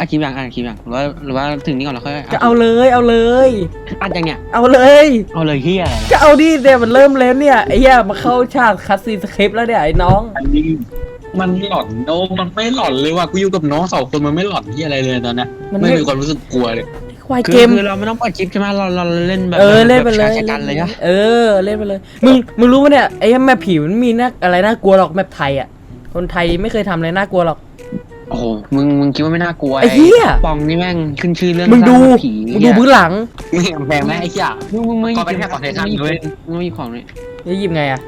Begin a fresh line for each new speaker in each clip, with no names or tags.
อัดคลิปยังอัดคลิปยังหรือว่าหรือว่าถึงนี้ก่อนแล้วค่อยด
ก็เอาเลยเอาเลย
อัดยังเนี่ย
เอาเลย
เอาเลยเฮียอะไร
ก็เอาดิเนี่ยมันเริ่มแล้วเนี่ยไอ้เหี้ยมาเข้าฉากคัสซีนสคริปต์แล้วเนี่ยไอ้น้อง
อันนี้มันหลอนโนมันไม่หลอนเลยว่ะกูอยู่กับน้องสองคนมันไม่หลอนที่อะไรเลยตอนเนี้ย
มัน
ไม่
ไม่
มีความรู้สึกกลัวเลย
ควาย
คือ
เกม
คือเราไม่ต้องเปิดคลิปใช่ไหมเราเราเล่นแบบ
เออเล่นไปเลย
แบบชายชะกันเลยนะ
เออเล่นไปเลยมึงมึงรู้ปะเนี่ยไอ้แมปผีมันมีน่าอะไรน่ากลัวหรอกแมปไทยอะคนไทยไม่เคยทำอะไรน่ากลัวหรอก
โอ้โหมึงมึงคิดว่าไม่น่ากลัว
ไอ้เหี้ย
ปองนี่แม่งขึ้นชื่อเรื่อง
มึงดู
สร้าผี
มึงดูพื้นหลัง
ไม่กำแพงไหมไอ้เหี้ย
มึงมึงมึง
ก็เป็นแค่ของไททัน
มึง
เว้ย
มึงหยิบของนี่
จะหยิบไงอะ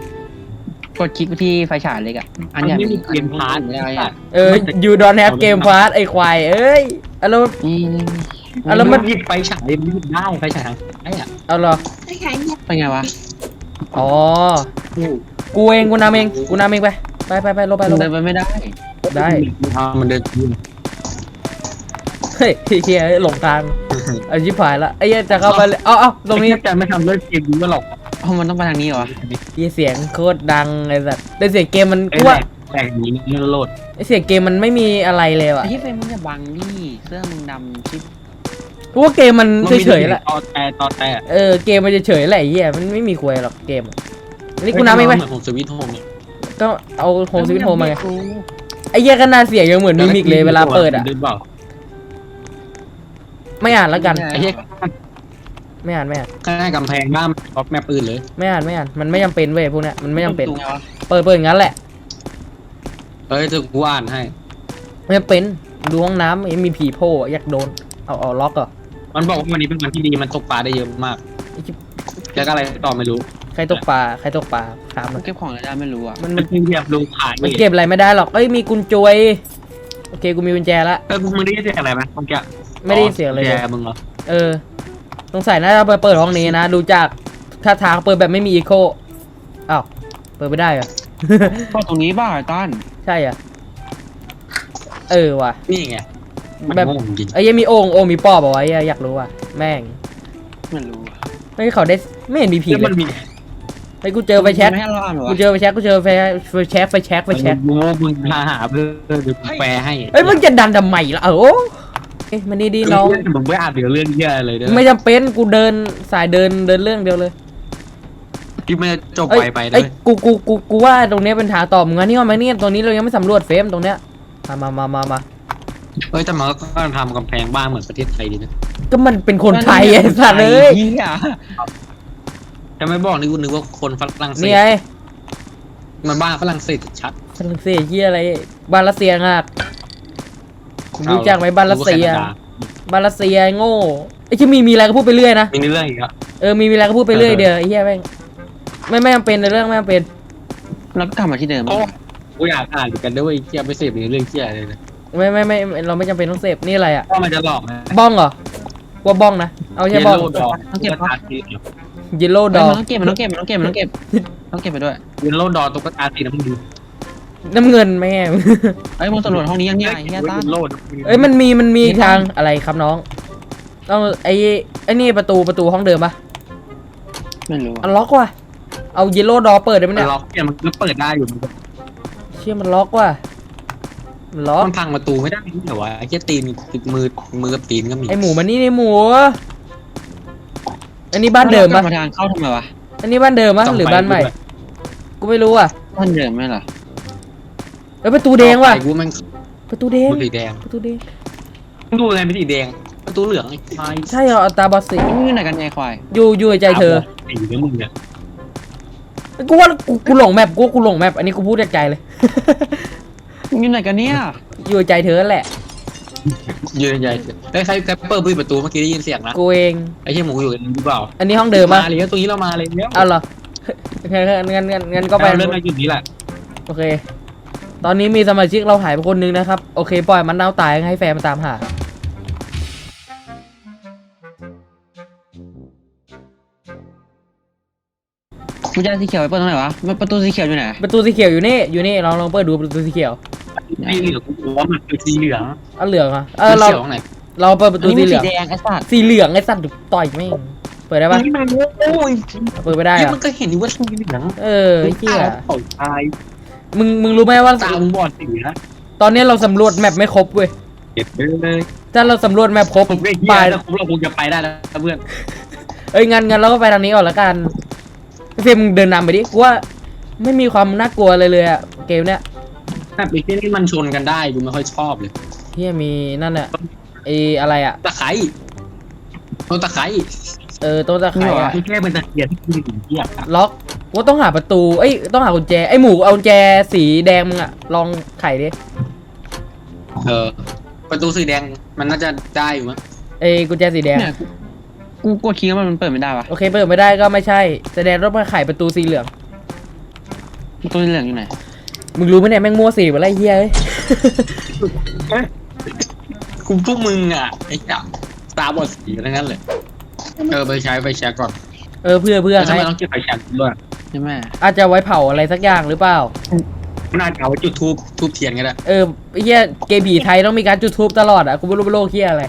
กดคลิกไปที่ไฟฉายเล็กอะอันเนี้ย
ไม่มีเกมพาร์ท
ไม่ได้อะ
เออยูดอนแฮปเกมพาร์ไอ้ควายเอ้ยเอาแล้ว
นี่
อะแล้วมัน
หยิบไฟฉายมันหยิบได้ไฟฉายทางไอ้อะ
เอาเหรอ
เป็นไงวะ
อ๋อกูเองกูนำเองกูนำเองไปไปไปไปลงไปลงไป
เดินไปไม่ได้
ได้
มันเดินยืน
เฮ้ยเฮียหลงทางเอาชิบหายละไอ้เหี้ยจะเข้าไปเลยเอาเอาตรงนี้
ไอ้เหี้ยแกไม่ทำเลิกเกมนี้ก็หรอก
เพราะมันต้องไปทางนี้เหรอวะ
เหี้ยเสียงโคตรดังไอ้สัสแต่เสียงเกมมัน
ไอ้
กู
แห
ว่า
ละแหล่งนี้มันโหลด
ไอ้เสียงเกมมันไม่มีอะไรเลยว่ะ
ไอ้ที่เฟรมมึงอย่าบังดิเสื้อมึงดำชิบ
กูว่าเกมมันเฉยๆแหละ
ตอแต่ตอแต่
เออเกมมันเฉยๆแหละไอ้เหี้ยมันไม่มีควยหรอกเกมอะอันนี้กูนำเองไป
เหมือนผมสวิตโฮมเนี่ย
ก็เอาโฮมสวิตโฮมมาไง ไอ้เหี้ยก็น่าเสียงยังเหมือนมิมิกเลยเวลาเปิดอะ
ดินเปล่า
ไม่อ่านแล้วกัน
ไอ้เหี้ย
ไม่อ่านไม่อ่าน
ข้างหน้ากำแพงบ้านบล็อกแมปอื่นเลย
ไม่อ่านไม่อ่านมันไม่จำเป็นเว้ยพวกเนี้ยมันไม่จำเป็น
ดูไงวะ
เปิดเปิดงั้นแหละ
เฮ้ยจะกูอ่านให้
ไม่จำเป็นดูห้องน้ำมีผีโผล่อยากโดนเอาเอาล็อกเหรอ
มันบอกว่าวันนี้เป็นวันที่ดีมันตกปลาได้เยอะมาก
ไอ้ชิบ
แล้วก็อะไรต่อไม่รู้
ใครตกปลาใครตกปลาถามห
มั
น่อนย
เก็บของอะไรได้ไม่รู้อะ
มัน
มั
มันน
เรียบลงขาย
มันเก็บอะไรไม่ได้หรอกเอ้ยมีกุญจวยโอเคกูมีกุญแจละ
เออมึงได้ยินเสียงอะไรไหมเมื่อกี้
ไม่ได้ยินเสียงเลย
แกมึงเหรอ
เออสงสัยน่าจะไปเปิดห้องนี้นะดูจากท่าทางเปิดแบบไม่มีอีโคอ้าวเปิดไม่ได้เหรอ
ก็ตรงนี้บ้าไอ้ต้น
ใช่เหรอะเออว่ะ
นี่ไงมัน
แบบ
โง่จริง
ไอ้ยังมีโอ่งโอ่งมีปอบเอาไว้อะอยากรู้ว่ะแม่ง
ไม่รู้อะ
ไม่เขาได้ไม่เห็นมีผี
แล้ว
เล
มัน
ย
มี
ไอ้กูเจอไฟแช็ก
ไม่ให้เราอ่านเหรอ
กู
วะ
เจอไฟแช็กกูเจอไฟไฟแช็กไฟแช็กไฟแช็ก
มึงมึงหาหาเพื่อเดี๋ยวกูแปลให้
เอ้ยมึงจะดันทำไมล่ะเออโอ้เอ้ยมันนี่ดีน้อง
มึงไม่อ่านเดี๋ยวเรื่องเยอะเลยเด้อ
ไม่จำเป็นกูเดินสายเดินเดินเรื่องเดียวเลย
ที่ไม่จบ
เอ้ย
ไปไปเล
เอ้ย
ย
กูกูกูกูว่าตรงเนี้ยเป็นทางต่อมึงอันนี้เอาไหมเนี่ยตรงนี้เรายังไม่สำรวจเฟรมตรงเนี้ยมามามามามา
เฮ้ยแต่มันก็ทำกำแพงบ้านเหมือนประเทศไทยดีนะ
ก็มันเป็นคนไทยไอ้สัตว์เลย
ไอ้เหี้ย
จะไม่บอกนี่กูนึกว่าคนฝรั่งเศ
นี่
ส
ไง
มันบ้านฝรั่งเศสชัด
ฝรั่งเศสเหียอะไรบ้านรัสเซียงากรู้จักไหมบ้านรัสเซีย
กูว่าแคนาดา
บ้านรัสเซียโง่ไอ้ที่มีมีอะไรก็พูดไปเรื่อยนะ
มีเรื่องอีกอะ
เออมีมีอะไรก็พูดไปเรื่อยเดียวไอ้เหี้ยแม่งไม่ไม่จำเป็นในเรื่องไม่จำเป็น
แล้วก็กลับมาที่เดิม
โอ้กูอยากอ่านเหมือนกันด้วยเที่ยไปเสพในเรื่องเที่ยอะไรเลย
ไม่ไม่ไม่ไม่เราไม่จำเป็นต้องเสพนี่อะไรอะ
ว่ามันจะหลอกนะ
บ้องเหรอว่าบ้องนะเอาใช่บ้อง
เยลโล่ดอก
ต้องเก็บ
ตุ๊ก
ปะ
ตาสี
ยิโล่ด
เฮ้ย
อ
มันต้องเก็บมันต้องเก็บมันต้องเก็บมันต้องเก็บต้องเก็บไปด้วย
เยลโล่ดอตุ๊กตาสีน้ำเงิน
น้ำเงินแม่
เอ้ยมึงสำรวจห้องนี้ยังเนี่ยไอ้เหี้ยต้าน
เยลโล่
เอ้ยมันมีมันมีทางอะไรครับน้องต้องไอ้ไอ้นี่ประตูประตูห้องเดิมปะ
ไม่รู้
อันล็อกว่ะเอายิโล่ดอเปิดได้ไหม
มัน
เนี่ย
ล็อกเนี่ยมันก็เปิดได้อยู่มัน
เชี่ยมันล็อกว่ะมันล็อก
มันพังประตูไม่ได้นี่เหรอวะไอ้แค่ตีนติดมือมือกับตีนก็มี
ไอหมูมันนี่ไอหมู อันนี้บ้านเดิม
ปะ
ปะ
มาทางเข้าทำไมวะ
อันนี้บ้านเดิมปะหรือบ้านใหม่ กูไม่รู้อะ
บ้านเดิมไหมเหรอ
เอ้ยประตูแดงว่ะ
ไอ้กูมัน
ประตูแดง
มันสีแดง
ประตูแดง
มึงดูไงเป็นสีแดงประตูเหลืองไอ้ไฟ
ใช่เหรอเอาตาบอดสี
มึงอยู่ไหนกันไอ้ควาย
อยู่อยู่ในใจเธอ
สีเนี่ยมึงเนี่ย
กูว่ากูกูหลงแมปกูว่ากูหลงแมปอันนี้กูพูดจากใจเลย
มึงอยู่ไหนกันเนี่ย
อยู่ในใจเธอแหละ
ยืนใหญ่ไอ้ยใครใครเปิดประตูเมื่อกี้ได้ยินเสียงนะ
กูเอง
ไอ้เหี้ยหมูอยู่กันหรือเปล่า
อันนี้ห้องเดิม
มา
ปะ
เลยตรงนี้เรามาเลยเนี่ย
เอาเหรองั้นงั้นงั้นงั้นก็ไป
เราเล่นมาอยู่นี่แหละ
โอเค ตอนนี้มีสมาชิกเราหายไปคนนึงนะครับ โอเค ปล่อยมันเน่าตายให้แฟนมาตามหา
กูจะสีเขียวไปเปิดตรงไหนวะมันประตูสีเขียวอยู่ไหน
ประตูสีเขียวอยู่นี่ อยู่นี่ลองลองเปิดดูประตูสีเขียว
ไอ้เหลืองกูว่ามันคือสีเหลือง
เอาเหลืองอะเออเรา
เขียวตรงไหน
เราเปิดประตู
อัน
สี
นี้
เห
มัน
ลื
สี
อง
แดงไอ้สัตว์
สีเหลืองไอ้สัตว์ต่อยไม่งเปิดได้ปะ
นี่มันโอ้ย
เปิดไม่ได้
นี่
อะ
มันก็เห็นอยู่ว่าสีเหลือง
เออไอ้เหี้ย
เขาตาย
มึงมึงรู้ไหมว่า
ตามึงบอดสีนะ
ตอนนี้เราสำรวจแมปไม่ครบเว้ย
เก็บเลย
ถ้าเราสำรวจแมพครบ
ผมก็
ไป
เฮียแล้วผมเราคงจะไปได้แล้วเพื่อน
เอ้ยงั้นงั้นเราก็ไปทางนี้ก่อนละกันเฟรมมึงเดินนำไปดิกูว่าไม่มีความน่ากลัวเลยเลยอะเกมเนี้ย
แต่ไอ้ที่นี่มันชนกันได้กูไม่ค่อยชอบเลย
เฮียมีนั่นอะไออะไรอะ
ตะไคร้ต้นตะไคร้
เออต้นตะไคร้อะ
ไม่แค่เป็นตะเกียบที่กูถึงเทียบอะ
ล็อกกูว่าต้องหาประตูเอ้ยต้องหากุญแจไอหมูเอากุญแจสีแดงมึงอะลองไขดิ
เออ ประตูสีแดงมันน่าจะได้อยู่มั้ง
ไอกุญแจสีแดง
เนี่ยกูกูกดคีย์ว่ามันเปิดไม่ได้วะ
โอเคเปิดไม่ได้ก็ไม่ใช่แสดงว่ามาไขประตูสีเหลือง
ตัวเหลืองอยู่ไหน
มึงรู้ไหมเนี่ยแม่งมั่วสีอะไรเฮียเอ้ย
คุมพวกมึงอะไอ้จับตาบอดสีอะไรงั้นเลยเออไปใช้ไปแชร์ก่อน
เออเพื่อเพื่อ
แล้วทำ
ให้
ไมต้องเก็บไฟแชร์ด้วย
ใช่ไหม
อาจจะไว้เผาอะไรสักอย่างหรือเปล่า
น่าจะเอาไว้จุดทูบทูบเทียนก็ได้
เออไอ้เฮียเกมผีไทยต้องมีการจุดทูบตลอดอะกูไม่รู้เป็นโลกเฮียอะไร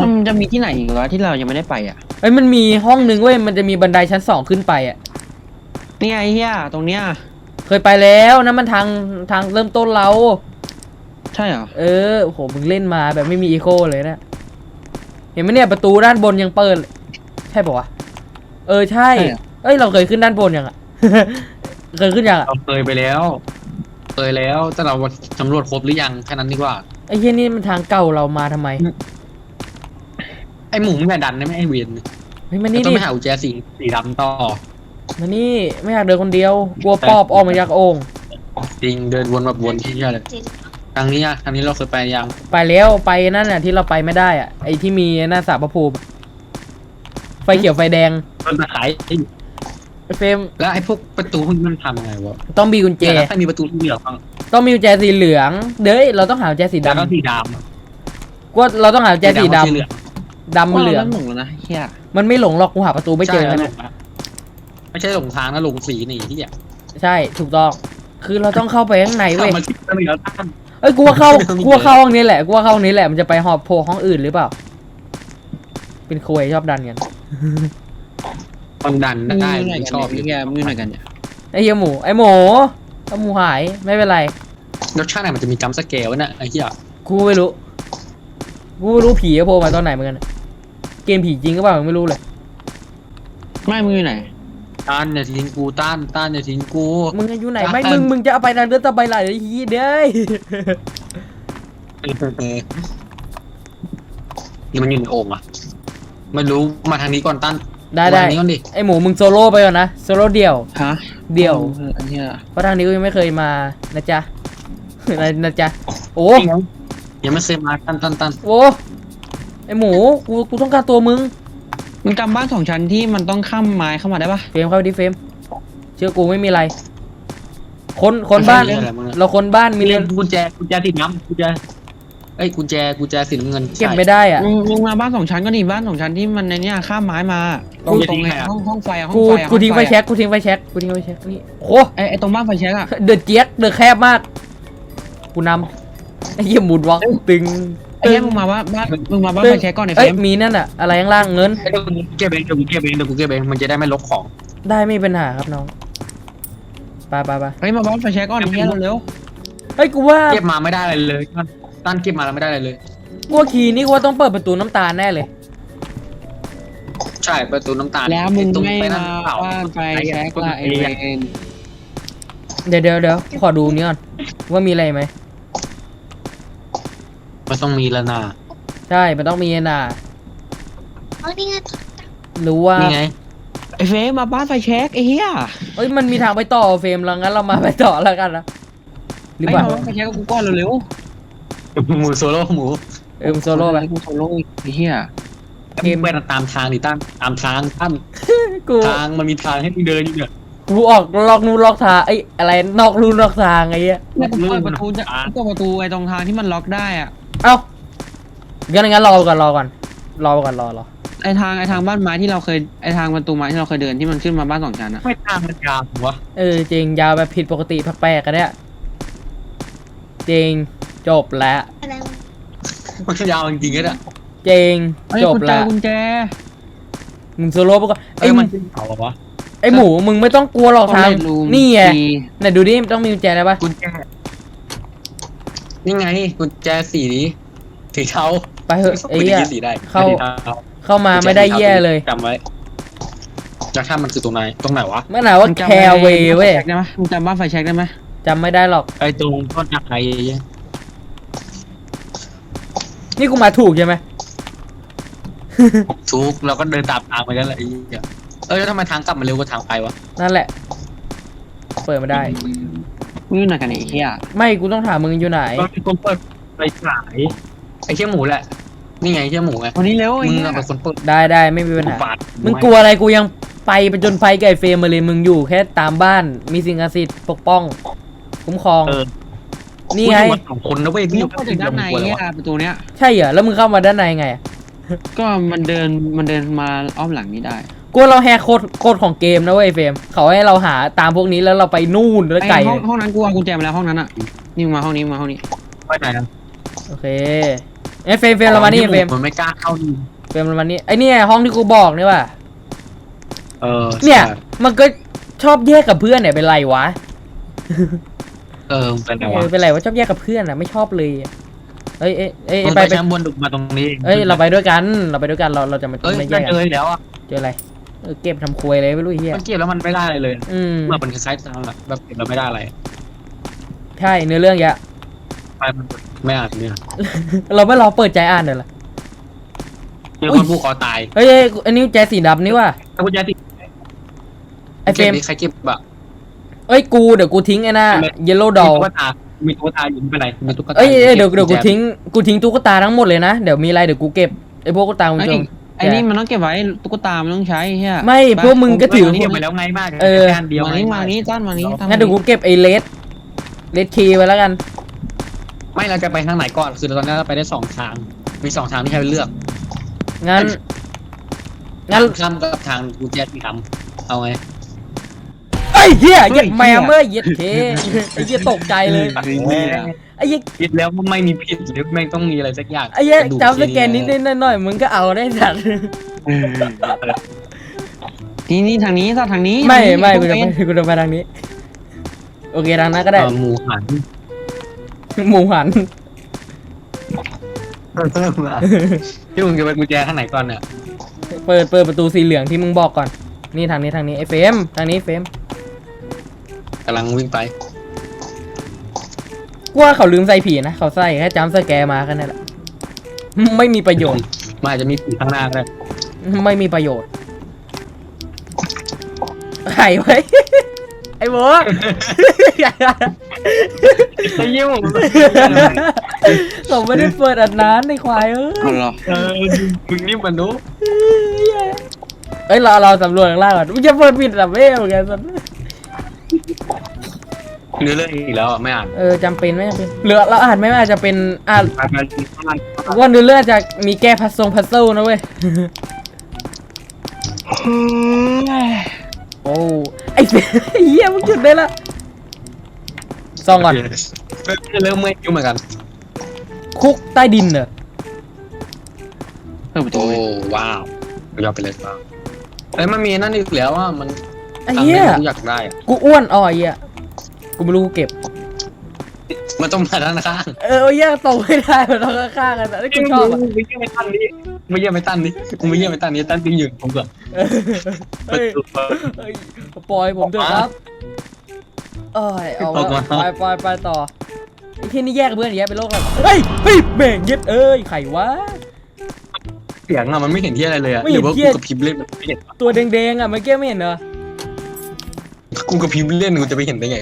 มันจะมีที่ไหนอีกวะที่เรายังไม่ได้ไปอะ
เอ้ยมันมีห้องนึงเว้ยมันจะมีบันไดชั้นสองขึ้นไปอะ
นี่ไงเฮียตรงเนี้ย
เคยไปแล้วนะมันทางทางเริ่มต้นเรา
ใช่เหรอ
เออโอ้โหมึงเล่นมาแบบไม่มีอีโคเลยนะ เห็นไหมเนี่ยประตูด้านบนยังเปิดเลยใช่ปะวะเออใช่ เอ้ยเราเคยขึ้นด้านบนยังอะเคยขึ้นยังอะ
เราเคยไปแล้ว เคยแล้วแต่เราสำรวจครบหรือยังแค่นั้นดีกว่า
ไอ้เฮียนี่มันทางเก่าเรามาทำไม
ไอ้หมูมึงอย่าดันได้ไหมไอ้เวียน
เฮ้ยมา
นี่
นี่
ต้อง
ดิ
ไปหากุญแจสีสีดำต่อ
มานี่ไม่อยากเดินคนเดียว กลัวปอบออกมาจากโอ่ง
จริงเดินวนแบบวนที่เหี้ยเลยทางนี้อะทางนี้เราเคยไปยัง
ไปแล้วไปนั่นน่ะที่เราไปไม่ได้อะไอ้ที่มีหน้าสาพระภูมิไฟเขียวไฟแดง
ต้นตะไคร้
ไอ้เฟรม
แล้วไอ้พวกประตูพวกนี้มันทำยังไงวะ
ต้องมีกุญแจ
เดี๋ยวแล้วใครมีประตูที่เหลือบ้าง
ต้องมีกุญแจสีเหลืองเด้ยเราต้องหากุญแจสี
แล้วก็
ดำ
สีด
กูว่าเราต้องหากุญแจสีำด
สีเหลืองำ
ดำเหลือง
ราหลงแล้วนะเฮีย
มันไม่หลงหรอกกูหาประตูไม่เจอ
ใช่
แล้ว
หล
เนี่ย
งอะ ไม่ใช่หลงทางนะหลงสีนี่ที่อะ
ใช่ถูกต้อง คือเราต้องเข้าไปข้างในเว้ย
ทำมาที่ตั้งแล้วตั้ง
เอ้ยกูว่าเข้า
ไม่ต้องมี
กูว่าเข้าห้องนี้แหละกูว่าเข้าห้องนี้แหละมันจะไปหอบโพห้องอื่นหรือเปล่า เป็นโคยชอบดันกัน
คนดัน
มึง
ได้
อยู่ไหน
ไม่
กัน
ชอบ
เนี่ยเฮียมึงอยู่ไหนกันเนี่ย
ไอ้เหี้ยหมูไอ้หมูไอ้หมูหายไม่เป็นไร
รสชาติไหนมันจะมีจัมป์สเกลวะเนี่ยไอ้เหี้ย
กูไม่รู้ กูไม่รู้ผีจะโผล่มาตอนไหนเหมือนกันอะเกมผีจริงก็เปล่าไม่รู้เลย
ไม่มึงอยู่ไหน
ต้านอย่าทิ้งกูต้านต้านอย่าทิ้งกู
มึงอยู่ไหน
จ้า
ไม่
เอิ่
มึ
ม
งมึงจะเอาไปทางเดินตะไปไหลไอ้ฮียเด้ย
เออนี่มันอยู่ในโอ่งอะไม่รู้มาทางนี้ก่อนต้าน
ได้
มา
ได้
ทางนี้ก่อนดิ
ไอหมูมึงโซโล่ไปก่อนนะโซโล่เดี่ยว
ฮะ
เดี่ยว
เออเฮีย
เพราะทางนี้กูยังไม่เคยมานะจ๊ะ นะนะจ๊ะโอ้
ยังไม่เคยมาต้านต้านต้าน
โอ้ไอหมูกูกูต้องการตัวมึง
มึงจำบ้านสองชั้นที่มันต้องข้ามไม้เข้ามาได้ปะ
เฟรมเข้าไปดิเฟรมเชื่อกูไม่มีอะไร คนคนบ้าน
ไม่ใช่อะไรมึงอะ
เราคนบ้านมี
มี
เรื
เรื่
อ
อนงกุญแจกุญแจสีน้ำกุญแจเอ้ยกุญแจกุญแจสีน้ำเงิน
เก็บ
ใช่
ไม่ได้อะ
มึงมึงมาบ้านสองชั้นก็ดีบ้านสองชั้นที่มันในเนี้ยข้ามไม้มาต
กู
รง
จะ
ตรง
ทิ้ง
ไอ้
ใครอะ
ห้องห้องไฟอะห้อง
กู
ไฟอะ
กูทิ้งไฟ
ห้อ
แช็กกูทิ้งไฟแช็กกูทิ้งไฟแช็กนี่โอ้
ไอ้ไอ้ตรงบ้านไฟแช็กอะ
เดือดเจี๊ยกเดือดแคบมาก กูนำไอ้เหี้ยหมุนวอล์กตึง
ไอ้เหี้ยมึงมาว่าบ้านมึงมาบ้าน
ตึ
ไฟแช็กก่อนไอ้เฟ
เอ้ย
รม
มีนั่นอะอะไรข้างล่างเงิน
เอ้ยเดี๋ยวกูเก็บเองเดี๋ยวกูเก็บเองเดี๋ยวกูเก็บเองมันจะได้ไม่ลกของ
ได้ไม่เป็นปัญหาครับน้องไปไปไป
เฮ้ยมาบ้านไฟแช็กก่อนไอ้เฮียเร็ว
เฮ้ยกูว่า
เก็บมาไม่ได้อะไรเลยต้านต้านเก็บมาแล้วไม่ได้อะไรเลย
กูว่าคีย์นี่กูว่าต้องเปิดประตูน้ำตาลแน่เลย
ใช่ประตูน้ำตาล
ๆแล้วมึง
ตรง
ไม่
ไปนั่
มาน
เปล่า
บ้านไฟแช็กละไอ้เวน
เดี๋ยวเดี๋ยวเดี๋ยวขอดูนี่ก่อนว่ามีอะไรไหม
มันต้องมีแล้วนะ
ใช่มันต้องมีน่ะ
อ๋อนี่ไง
รู้ว่า
นี่ไง
ไอ้เฟรมมาบ้านไฟแช็กไอ้เฮีย
เอ้ยมันมีทางไปต่อเฟรมแล้วงั้นเรามาไปต่อแล้วกันนะหรือ
ไอ้
เปล่า
มาบ้านไฟแช็กกับกูก่อนเร็ว
หมูโซโล่หมู
เออมึง
ๆ
โซโล่ไป
กูโซโล่ไอ้เฮีย
เกม
ไปตามทางดิตั้นตามทางตั้น
กู
ทางมันมีทางให้มึงเดินอยู่เนี่ย
กูออกลอกนูนลอกทางไอ้ยอะไรนอกรูนอกทางไอ้เหี้ย
เนี่ยกูเปิดประตูจะกูเปิดประตูไอ้ตรงทางที่มันล็อกได้อะ
เอ้างั้นงั้นรอก่อนรอก่อนรอก่อนรอรอ
ไอ้ทางไอ้ทางบ้านไม้ที่เราเคยไอ้ทางประตูไม้ที่เราเคยเดินที่มันขึ้นมาบ้านสองชั้นอะ
ไม่ทางมันยาววะ
เออจริงยาวแบบผิดปกติแปลกๆกันเนี่ยจริงจบแล้ว
อะไรวะ
มันยาวจริงๆก็ได้
จริง
เฮ้ย
จบ
กุญแจ
แล้ว
กุญแจ
มึงโซโล่ไปก่อน
เอ้
ไอ้
ย
ห
มั
มู
นขึ้นเขาเหรอวะ
ไอ้หมูมึงไม่ต้องกลัวหรอกทาง
Toilet room
นี่ไง
มี
ไหนดูดิต้องมีกุญแจอะไรปะ
กุญแจ นี่ไงกุญแจสีนี้สีเทา
ไปเถอะไอ้
ไม่
เหี้ย
ได้สีได้
เข้า
สีท
เข้ามาไม่ได้แย่เลย
จำไว้แล้วถ้ามันคือตรงไหนตรงไหนวะ
เมื่อไหร่ว่า
มึงจำ
แคร์เวย์เว้ย
บ้านไฟแช็กได้ไหมมึงจำบ้านไฟแช็กได้ไหม
จำไม่ได้หรอก
ไอ้ตรงต้นอะไร
นี่กูมาถูกใช่ไหม
ทุกเราก็เดินตามทางไปกันแหละไอ้เหี้ยเออแล้วทำไมทางกลับมาเร็วกว่าทางไปวะ
นั่นแหละ เปิดไม่ได้
มึงอยู่ไหนกันเนี่ยไอ้เหี้ย
ไม่กูต้องถามมึงอยู่ไหน
ก็มีคนเปิดไฟฉายไอ้เชี่ยหมูแหละ นี่ไงไอ้เชี่ยหมูไง
วันนี้เร็วไอ้
มึง
เหี้ย
อะเป็นคนเปิด
ได้ได้ไม่มีปัญ
กู
หา
ปาด
มึงกลัวอะไรกูยังไปไปจนไฟไก่เฟรมมาเลยมึงอยู่แค่ตามบ้านมีสิ่งศักดิ์สิทธิ์ปกป้อง คุ้มครอง
เออ
นี่ไง
กูอยู่มาสองคนนะเว้ย
มึง
ที่
ต้องเข้าจากด้านใน
กลัว
เนี่
แล้
ยวประตูเนี้ย
ใช่เหรอแล้วมึงเข้ามาด้านในไงอะ
ก็มันเดินมันเดินมาอ้อมหลังนี้ได้
กูว่าเราแฮกโคดโคดของเกมนะเว้ยเฟรมเขาให้เราหาตามพวกนี้แล้วเราไปนู่นแล้วไก่
อ้ห้องห้องนั้นกูเอากุญแจมาแล้วห้องนั้นอะนี่มึงมาห้องนี้มาห้องนี้
ไปไหนนะ
โอเคไอ้ยเฟรมเฟรมเรามานี่เฟรม
มันไม่กล้าเข้าดี
เฟรมเรามานี่ไอ้เนี่ยห้องที่กูบอกนี่ว่ะ
เออ
เนี่ย มันก็ชอบแยกกับเพื่อนเนี่ยเป็นไรวะ
เออเป็นไง
เอ
วะ
อเป็นไรวะชอบแยกกับเพื่อนอะไม่ชอบเลยอะเอ้ยเอ้ยเอ้ย
มึง
ไป
ไป
ไป
ชั้นบนดึกมาตรงนี้
เอ้ยเราไปด้วยกัน เราไปด้วยกันเราเราจะมา
เอ้ย
ไม่แย
นั่น
ก
เจออีกแล้วอะ
เจออะไร เออเก็บทำควยเลยไม่รู้ไอ้เฮีย
มันเก็บแล้วมันไม่ได้อะไรเลย
อืม
เมื่อมันคล้ายๆตามแบบแบบเก็บแล้วไม่ได้อะไร
ใช่เนื้อเรื่องเยอะ
ไปมันไม่อ่านเนี่ย
เราไม่รอเปิดใจอ่านเดี๋ยวละ
เจอคนผูกคอตาย
เฮ้ยเอ้ยอันนี้แจสีดำนี่ว่ะ
ถ้าคุณยายติด
ไอเฟรม
ใครเก็บอะ
เอ้ยกูเดี๋ยวกูทิ้งไอ้น่าเยลโล่ดอ
มี
ล
ตุ๊กตามีตุ๊กตาอยู่ไม่เป็นไรมีตุ๊กตา
เอ้ยเอ้ยเดี๋ยวเดี๋ยวกูทิ้งกูทิ้งตุ๊กตาทั้งหมดเลยนะ เดี๋ยวมีอะไรเดี๋ยวกูเก็บไอ้พวกตุ๊กตามึง
ไอ้
จง
ไอ้นี่มันต้องเก็บไว้ตุ๊กตามันต้องใช้เฮีย
ไม่พวกมึงก็ถือ
เก็บไปแล้วไงมาก
เออ
แค่นเดียว
มานี้มานี้ต้านมานี้ต้าน
งั้นเดี๋ยวกูเก็บไอ้เลสเลสคีย์ไว้แล้วกัน
ไม่เราจะไปทางไหนก่อนคือตอนนี้เราไปได้สองทาง มีสองทางที่ให้เลือก
งั้นงั้น
ทางข้ามกับทางกุญแจสีดำเอาไง
ไอ้ยเหี้ยเหยียดแมวเมื่อเหยียดเคไอ้เหี้ยตกใจเลย ไอ้เหี้ย
คิดแล้วว่าไม่มีผิดหรือแม่งต้องมีอะไรสักอย่าง
ไอ้เหี้ย
กระดูก
จำสแกนนิดนิดหน่อยๆมึงก็เอาได้สัตว์
นี่นี่ทางนี้ต้านทางนี้
ไม่
ทางนี้
ไม่กูจะ
เป็
ไป
น
กูจะไปทางนี้ โอเคทางนั้นก็ได้
เออหมูหัน
หมูหัน
ที่มึงจะไปกุญแจทางไหนก่อนเนี่ย
เปิดเปิดประตูสีเหลืองที่มึงบอกก่อน นี่ทางนี้ทางนี้ไอ้เฟรมทางนี้เฟรม
กำลังวิ่งไป
กูว่าเขาลืมใส่ผีนะเขาใส่แค่จำสแกร์มาแค่นั้นแหละไม่มีประโยชน์
มันอาจจะมีผีข้างหน้าก็ได้
ไม่มีประโยชน์ไข่ไว้ ไอ้โบ
ไอ้ยิ้ม
เขาไม่ได้เปิดอันนั้นในควายเอ้ย
เอาเหรอ
เออมึงนี่มันรู้
เอ้ยเราเราสำรวจข้างล่างก่อนมึงจะเปิดปิดแบบเว้ยเหมือนกันสัตว์
เนื้อเรื่องอีกแล้วอะไม่อ่าน
เออจำเป็นไหมจำเป็นเหลือเราอ่านไหม่อาจจะเป็นอ่าน
ไปไปข้างล่าง
ว่าเนื้อเรื่องจะมีแก้พัซซงพัซเซิลนะเว้ย โอ้ไอ้เสียเหี้ยมึงหยุดได้ละซองก่อน
เริ่มเมื่อยยุ่งเหมือนกัน
คุกใต้ดินเหรอ
เปิดประตู
โอ้
ไว้
ว้าวยอดไปเลยว้าวเอ้ยมันมีนั่นอีกแล้วอะมัน
ไอ้
ทำ
เหี้ย
ให้กูอยากได้อะ
กูอ้วนอ๋อไอ้เหี้ย กูไม่รู้กูเก็บ
มันต้องมาด้านข้าง
เออไอ้เหี้ยตรงไม่ได้มันต้องข้างๆกันแต่กูชอบอะ
ไม่เยี่ยมไม่ตั้นนี่ไม่เยี่ยมไม่ตั้นนี่กูไม่เยี่ยมไม่ตั้นนี่ตั้นติ้งอยู่ผมก่อน
เออเฮ้ยเฮ้ยปล่อยผมเถอะครับเอ้ยเอาละไปไปไปต่อไอ้ที่นี่แยกกับเพื่อนแยกเป็นโลกแล้วเฮ้ยเฮ้ยแม่งเย็ดเอ้ยไข่วะ
เสียงอะมันไม่เห็นที่อะไรเลยอะ
ไม่
ห
เห็
รื
น
อว่า
เหี้
กู
ย
กับพิมพ์เล่นมันไม่เห็น
ตัวแดงๆอะเมื่อกี้ไม่เห็นเหรอ
กูกับพิมพ์เล่นกูจะไปเห็นได้ไง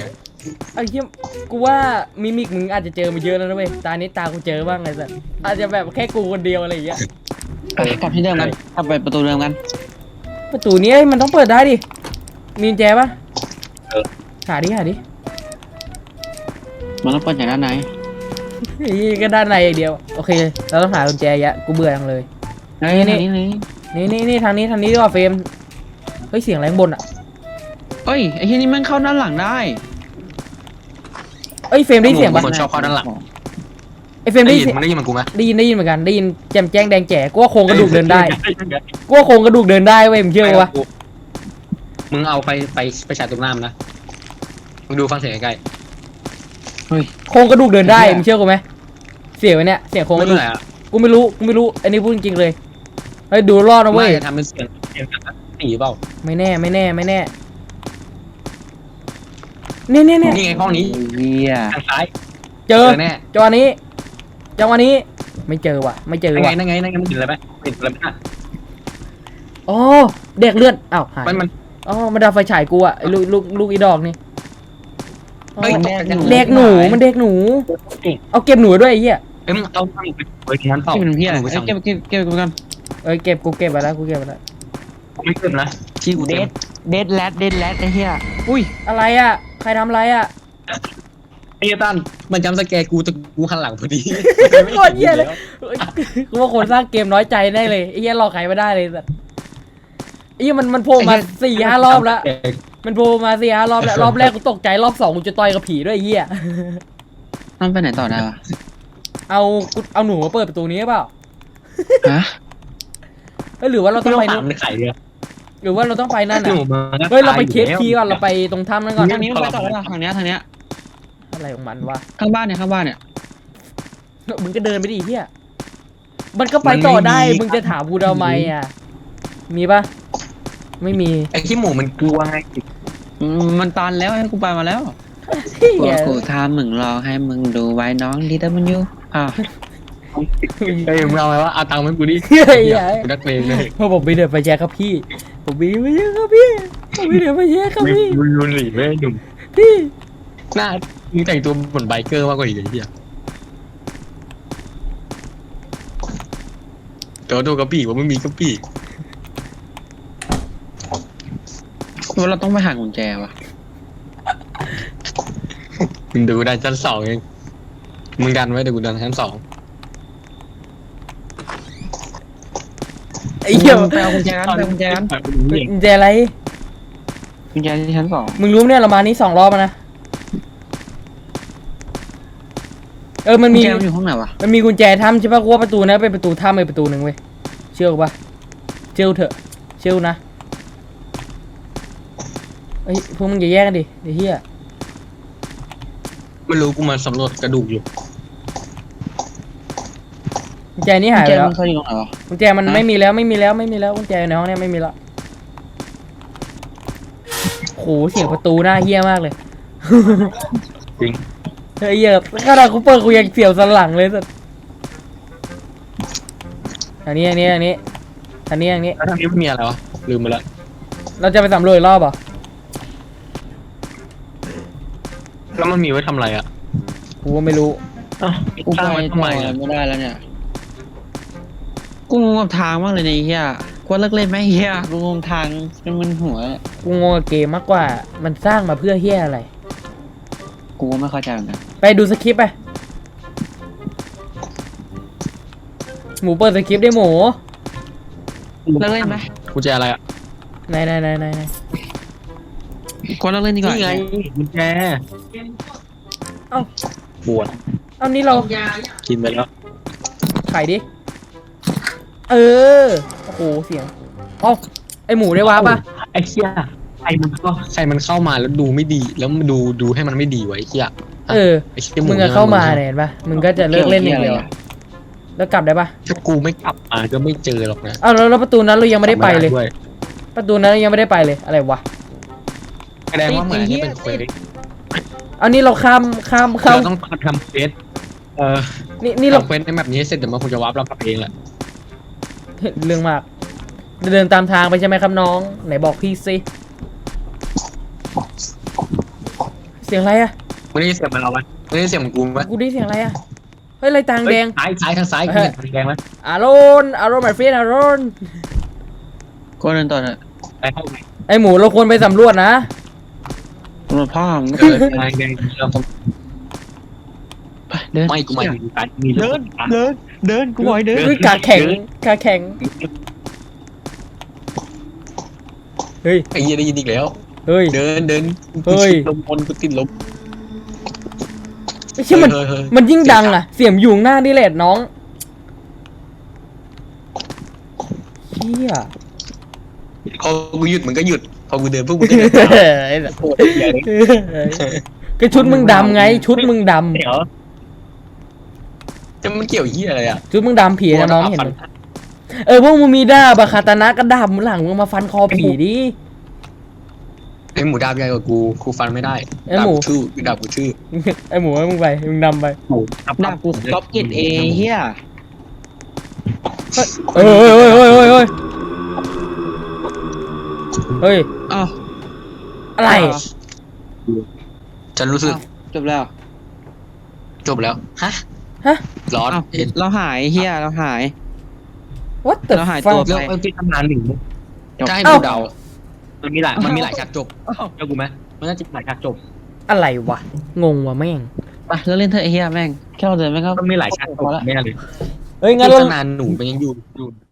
ไอ้เหี้ยกูว่ามิมิกมึงอาจจะเจอมาเยอะแล้วนะเว้ย ตานี้ตากูเจอบ้างไงสัสอาจจะแบบแค่กูคนเดียวอะไรอย่างเงี้ย
ไปกลับที่เดิมกันกลับไปประตูเดิมกัน
ประตูนี้มันต้องเปิดได้ดิ มีกุญแจปะหาดิหาดิ
มันต้องเปิดจากด้านใน
เฮ้ยก็ด้านในอย่างเดียว โอเค เราต้องหากุญแจยะ กูเบื่อจังเลย
เฮ้ย
นี่
นี่นี่
นี่นี่นี่ทางนี้ทางนี้ดีกว่าเฟรม เฮ้ยเสียงอะไรข้างบนอะ
เอ้ยไอ้ที่นี่มันเข้าด้านหลังได้
เอ้ยเฟรมได้ยินเสียงปะ
คนชอบเข้าด้านหลัง
ไอ้เฟรม
ได้
ได้
ยิ
ยิ
น
น
มันได้ยินเหมือนกูไหม
ได้ยินได้ยินเหมือนกันได้ยินแจมแจ้งแดงแจ๋กูว่าโครงกระดูกเดินได้กูว่าโครงกระดูกเดินได้เว้ยมึงเชื่อปะวะ
มึงเอาไปไปไปฉายตรงหน้ามันนะมึงดูฟังเสียงใกล้
โครงกระดูกเดินได้มึงเชื่อกูไหมเสียงไว้เนี่ยเสียงโครง
ๆ
ก
ไม่
ระดู
รู้
ก
ไหนอะ
โคกูไม่รู้กูไม่รู้อันนี้พูดจริงๆเลยเฮ้ยดูรอดนะเว้ย
ไม่ทำเป็นเสียงเสียงสีเปล่า
ไม่แน่ไม่แน่ไม่แน่เนี่ยเนี่ยเนี่ย
นี่ไงห้องนี้
เฮีย
ทางซ้าย
เจอ
แน่
จังหวะนี้จังหวะนี้ไม่เจอว่ะ ไม่เจอ
นั่นไง
ว่ะ
นั่นไงนั่นไงมันเห็นอะไรไหมเห็นอะไรไหมน่ะ
อ๋อเด็กเลือดอ้าวหาย
มันมัน
อ๋อมันดับไฟฉายกูอะไอ้ลูกลูกลูกอีดอกนี่อ๋อ
เฮ้ย
เด็กหนูมันเด็กหนู เอาเก็บหนูด้วยไอ้เหี้ย
เอ้ยมันเอาไปไว้ที่นั้นเปล่า
ที่เป็นเฮีย
หนูไป
เอ้ย
สั่ง
เก็บเก็บเก็บกัน
เอ้ยเก็บกูเก็บไปแล้วกูเก็บไปแล้ว
ไม่เกินนะที่กู
เด
เต็ม
ดเดดแลดเดดแลดไอ้เฮียอุ้ย
อะไรอะ ใครทำอะไรอะ
ไอ้ตันมันจำสแกร์กูแต่กูหันหลังพอดี
โคตรเหี้ยเลยเอ้ยกูว่าคนสร้างเกมน้อยใจแน่เลยไอ้เหี้ยหลอกใครไม่ได้เลยสัสไอ้เหี้ยมันมันโผล่มาสี่ห้ารอบแล้ว มันโผล่มาสี่ห้ารอบแล้วรอบแรกกูตกใจรอบสองกูจะต่อยกับผีด้วยไอ้เหี้ย
ต้องไปไหนต่อได้วะ
เอากูเอาหนูมาเปิดประตูนี้หรือเปล่า
ฮะ
เอ้ยหรือว่าเราต้อง
ไม่
ไป
ต้องถา
นู่
ม
น
มันไข่เลย
หรือว่าเราต้องไปนั่น
หนู
อะ
มา
เฮ้ยเราไปเคสทีก่อนเราไปตรงถ้ำนั่นก่อน
ทางนี้มันไปต่อได้ปะทางเนี้ยทางเนี้ย
อะไรของมันวะ
ข้างบ้านเนี่ยข้างบ้านเนี่ย
มึงก็เดินไปดิเฮียมันก็ไปต่อได้มึงจะถามกูทำไมอะ มีปะไม่มี
ไอ้ขี้หมูมันกลัวไง
อืมมันตันแล้วให้กูไปมาแล้ว
เฮี
กู
ย
กูทำมึงรอให้มึงดูไว้น้องดีแต่มันอยู่อ่าว
เอ้ยมึงเอาไงวะเอาตังค์มาให้กูดิ
เฮีย
เหี้ยกูนักเลงเลย
เพราะผมไปเดินไปแชร์ครับพี่ ผมไปเดินไปแชร์ครับพี่ ผมไปเดินไปแชร์ครับ
มึง
พี่
มึงรุนหลีไม่หนุ่ม
พี่
หน้ามึงแต่งตัวเหมือนไบเกอร์มากกว่าอีกไอ้เหี้ยตัวดูกระบี่ว่าไม่มีกระบี่
ว่าเราต้องไปหากุญแจวะ
มึงดูได้ชั้นสองเองมึงดันไว้เดี๋ยวกูดันชั้นสอง
ไอ้เหี้ย
ไปเอากุญแจกันไปเอากุญแจกัน
กุญแจอะไร
กุญแจที่ชั้นสอง
มึงรู้ไหมเนี่ยเรามานี้สองรอบแล้วนะ เออมัน
กุญ
มี
แจมันอยู่ห้องไหนวะ
มันมีกุญแจถ้ำใช่ปะกูว่าประตูนั้นเป็นประตูถ้ำเป็นประตูหนึ่งเว้ย เชื่อกูปะเชื่อกูเถอะ เชื่อกูนะเฮ้ยพวกมึงอย่าแยกกันดิไอ้เหี้ย
ไม่รู้กูมาสำรวจกระดูกอยู่
กุญแจนี้
กุ
หา
ญ
ย
แจ
ไปแล้ว
มันเคยอยู่ตรงไหนวะ
กุญแจมันไม่มีแล้วไม่มีแล้วไม่มีแล้วกุญแจในห้องเนี้ไม่มีแล้วโหเสียงประตูน่าเหี้ยมากเลย
จริง
เฮ้ยเหี้ยขนาดกูเปิดกูยังเสียวสันหลังเลยสัสอันนี้อันนี้อันนี้อันนี้อันนี้
แล้วทางนี้มันมีอะไรวะ ลืมไปแล้ว
เราจะไปสำรวจอีกรอบเหรอะ
แล้วมันมีไว้ทำอะไรอะ
กูก็ไม่รู้
อ้าว
กู
สร้าง
ไป
ไว้
ต่
ทำไม
อ
อะ
ไม่ได้แล้วเนี่ย กูงงกับทางมากเลยในยไอ้เฮียกูว่าเลิกเล่นไหมไอ้เฮียกูงงทางจนมันหัวเนี่ย
กูงงกับเกมมากกว่า มันสร้างมาเพื่อเฮียอะไร
กูก็ไม่เข้าใจเหมือนกัน
ไปดูสคริปต์ไป หมูเปิดสคริปต์ได้หมู
เลิกเล่นไหม
กูจะอะไรอะ
ไหนไหนไหนไหนไหน
กูเลิกเล่นดีกว่า
นี่ไงกุญแจ
เอ้า
ปวด
เอานี้เรา
กินไปแล้ว
ไขดิ เออ โอ้โห เสียงเอ้าไอหมูได้ว้าปะ
ไอ้เหี้ยใครมันก็ใครมันเข้ามาแล้วดูไม่ดี แล้วมันดูดูให้มันไม่ดีไว้ไอ้เหี้ย
เออ
ไอ้เหี้ยห
มึงอะเข้ามาเนี่ยเห็นปะมึงก็จะเลิกเล่นอย่างเดียวแล้วกลับได้ปะ
ถ้ากูไม่กลับมาก็ไม่เจอหรอกนะ
เอ้าแล้วแล้วประตูนั้นเรายังไม่ได้ไปเลย
ด้วย
ประตูนั้นเรายังไม่ได้ไปเลย อะไรวะ
แสดงว่าเหมือนนี่เป็นเควส
เอานี่เราข้ามข้ามข้าม
เราต้องทำเควสเออ
นี่นี่เรา
ทำเควสในแบบนี้ให้เสร็จเดี๋ยวมันคงจะวาร์ปเรากลับเองแหละ
เรื่องมาก เดินตามทางไปใช่ไหมครับน้อง ไหนบอกพี่สิ เสียงอะไรอะ
ไม่ได้ยินเสียงมันเราไหมไม่ได้ยินเสียงของกูไหม
กูได้เสียงอะไรอะเฮ้ยอะไรต่างแดง
เฮ้ยซ้ายซ้ายทางซ้าย
เฮ้
กู
ย
เห็นทางแดงไหม
อารอนอารอนมาเฟียอารอน
กูเดินต่อเถอะ
ไปห้องไหน
ไอหมูเราควรไปสำรวจนะ
ตำรวจพ่อมึง
เออทางแดงเราต้อง
ไปเดิน
ไม่กูหมายถึงการมี
เดินเดิน เดินกูบอกให้เดิน
เฮ้ยขาแข็งขาแข็ง เฮ้ย
ไอ้เหี้ยได้ยินอีกแล้ว
เฮ้ย
เดินเดิน
เฮ้ย
ลมบนกูติดลม
ไม่ใช่มัน
เฮ้ยเฮ้ยเฮ้ย
มันยิ่งดังอะเสียงอยู่ข้างหน้านี่แหละน้องเฮีย
พอกูหยุดมันก็หยุด พอกูเดินพวกมึงก็เดินตาม
ไอ้สัส
โคตรใหญ่เลย
ก็ชุดมึงดำไง ชุดมึงด
เดี๋ยว จะมันเกี่ยวเหี้ยอะไรอะ
จุดมึงดำผีนะมองไม่เห็นเลยเออพวกมึงมีดาบอะคาตานะกระดาบมึงหลังมึงมาฟันคอผีดิ
ไอหมูดาบใหญ่กว่ากูกูฟันไม่ได้
ไอ้หมู
ดาบกูชื่อดาบกูชื่อ
ไอหมูให้มึงไปมึงนำไป
หมู
ดาบกูก๊อปกิดเองเฮีย
เฮ้ยเฮ้ยเฮ้ยเฮ้ยเฮ้ยเฮ้ยเฮ้ย
อ้าว
อะไร
ฉันรู้สึก
อ้าวจบแล้ว
จบแล้วฮะ
ฮะ
ร้อน
อ้าว
เห็น
เราหายเฮียเราหาย
what the
แล้วหาย
fuck
ตัว
เรื่องเออที่ทำงานหนึ่ง
จบ
จะให้
เอ้า
กูเดา มันมีหลายมันมีหลายฉากจบเจ้ากูไหมมันน่าจะหลายฉากจบ
อะไรวะ งงวะแม่ง
ไปแล้วเล่นเถอะไอ้เฮียแม่งแค่เราเดินแม่งก็
มันมีหลายฉากจบ
พอละ
แน่เลย
เฮ้ยงั้น
ที่
เรา
ตั้งนานหนูมันยังอยู่อยู่